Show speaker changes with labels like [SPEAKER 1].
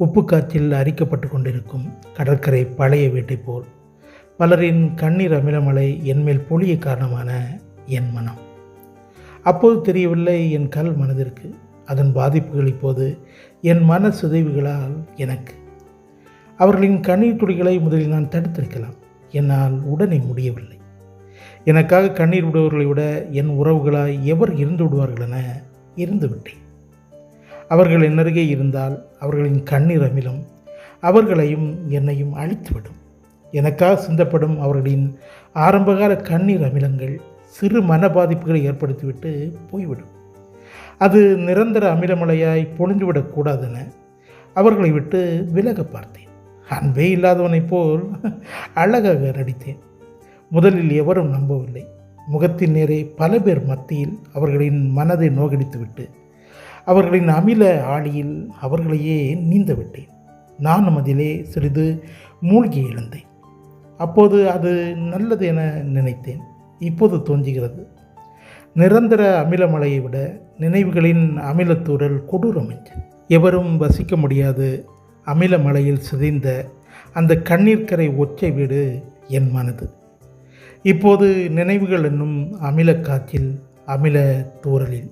[SPEAKER 1] உப்பு காற்றில் அரிக்கப்பட்டு கொண்டிருக்கும் கடற்கரை பழைய வீட்டை போல். பலரின் கண்ணீர் அமிலமலை என்மேல் பொழிய காரணமான என் மனம். அப்போது தெரியவில்லை என் கல் மனதிற்கு. அதன் பாதிப்புகள் இப்போது என் மன சிதைவுகளால் எனக்கு. அவர்களின் கண்ணீர் துளிகளை முதலில் நான் தடுத்திருக்கலாம். என்னால் உடனே முடியவில்லை. எனக்காக கண்ணீர் விடுவர்களை விட என் உறவுகளாய் எவர் இருந்து விடுவார்கள் என இருந்துவிட்டேன். அவர்கள் என்னருகே இருந்தால் அவர்களின் கண்ணீர் அமிலம் அவர்களையும் என்னையும் அழித்துவிடும். எனக்காக சிந்தப்படும் அவர்களின் ஆரம்பகால கண்ணீர் அமிலங்கள் சிறு மன பாதிப்புகளை ஏற்படுத்திவிட்டு போய்விடும். அது நிரந்தர அமிலமலையாய் பொழிந்துவிடக்கூடாதென அவர்களை விட்டு விலக பார்த்தேன். அன்பே இல்லாதவனைப் போல் அழகாக நடித்தேன். முதலில் எவரும் நம்பவில்லை. முகத்தின் நேரே பல பேர் மத்தியில் அவர்களின் மனதை நோகடித்துவிட்டு அவர்களின் அமில ஆழியில் அவர்களையே நீந்தவிட்டேன். நானும் அதிலே சிறிது மூழ்கி எழுந்தேன். அப்போது அது நல்லது என நினைத்தேன். இப்போது தோன்றுகிறது. நிரந்தர அமிலமலையை விட நினைவுகளின் அமிலத்தூரல் கொடூரம் என்று. எவரும் வசிக்க முடியாது அமிலமலையில் சிதைந்த அந்த கண்ணீர்க்கரை ஒற்றை வீடு என் மனது. இப்போது நினைவுகள் என்னும் அமில காற்றில் அமில தூரலில்